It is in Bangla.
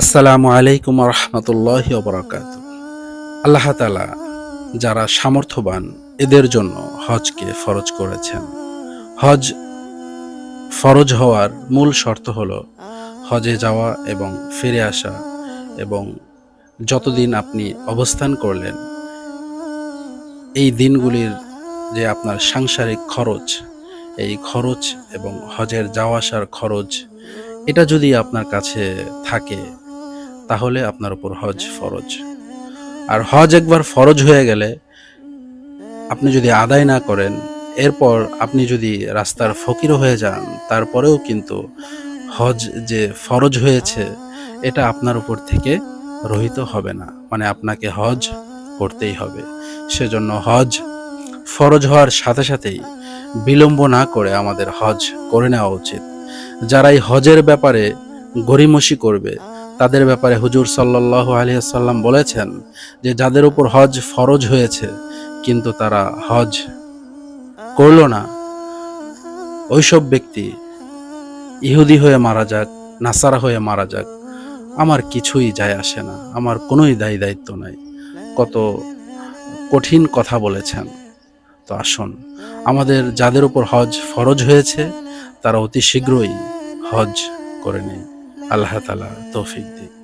আসসালামু আলাইকুম রহমতুল্লাহ বরকাত আল্লাহ তালা যারা সামর্থ্যবান, এদের জন্য হজকে ফরজ করেছেন। হজ ফরজ হওয়ার মূল শর্ত হলো হজে যাওয়া এবং ফিরে আসা এবং যতদিন আপনি অবস্থান করলেন, এই দিনগুলির যে আপনার সাংসারিক খরচ, এই খরচ এবং হজের যাওয়া আসার খরচ, এটা যদি আপনার কাছে থাকে তাহলে আপনার উপর হজ ফরজ। আর হজ একবার ফরজ হয়ে গেলে আপনি যদি আদায় না করেন, এরপর আপনি যদি রাস্তার ফকিরও হয়ে যান, তারপরেও কিন্তু হজ যে ফরজ হয়েছে, এটা আপনার উপর থেকে রহিত হবে না। মানে আপনাকে হজ করতেই হবে। সেজন্য হজ ফরজ হওয়ার সাথে সাথেই বিলম্ব না করে আমাদের হজ করে নেওয়া উচিত। যারা এই হজের ব্যাপারে গরিমসি করবে তাদের ব্যাপারে হুজুর সাল্লাহ আলিয়াল্লাম বলেছেন যে যাদের উপর হজ ফরজ হয়েছে, কিন্তু তারা হজ করল না। ওইসব ব্যক্তি ইহুদি হয়ে মারা যাক, নাসারা হয়ে মারা যাক, আমার কিছুই যায় আসে না, আমার কোনোই দায়ী দায়িত্ব নাই। কত কঠিন কথা বলেছেন। তো আসুন, আমাদের যাদের উপর হজ ফরজ হয়েছে, তারা অতি শীঘ্রই হজ করে নেই আল্লাহ তালা তৌফিক দিক।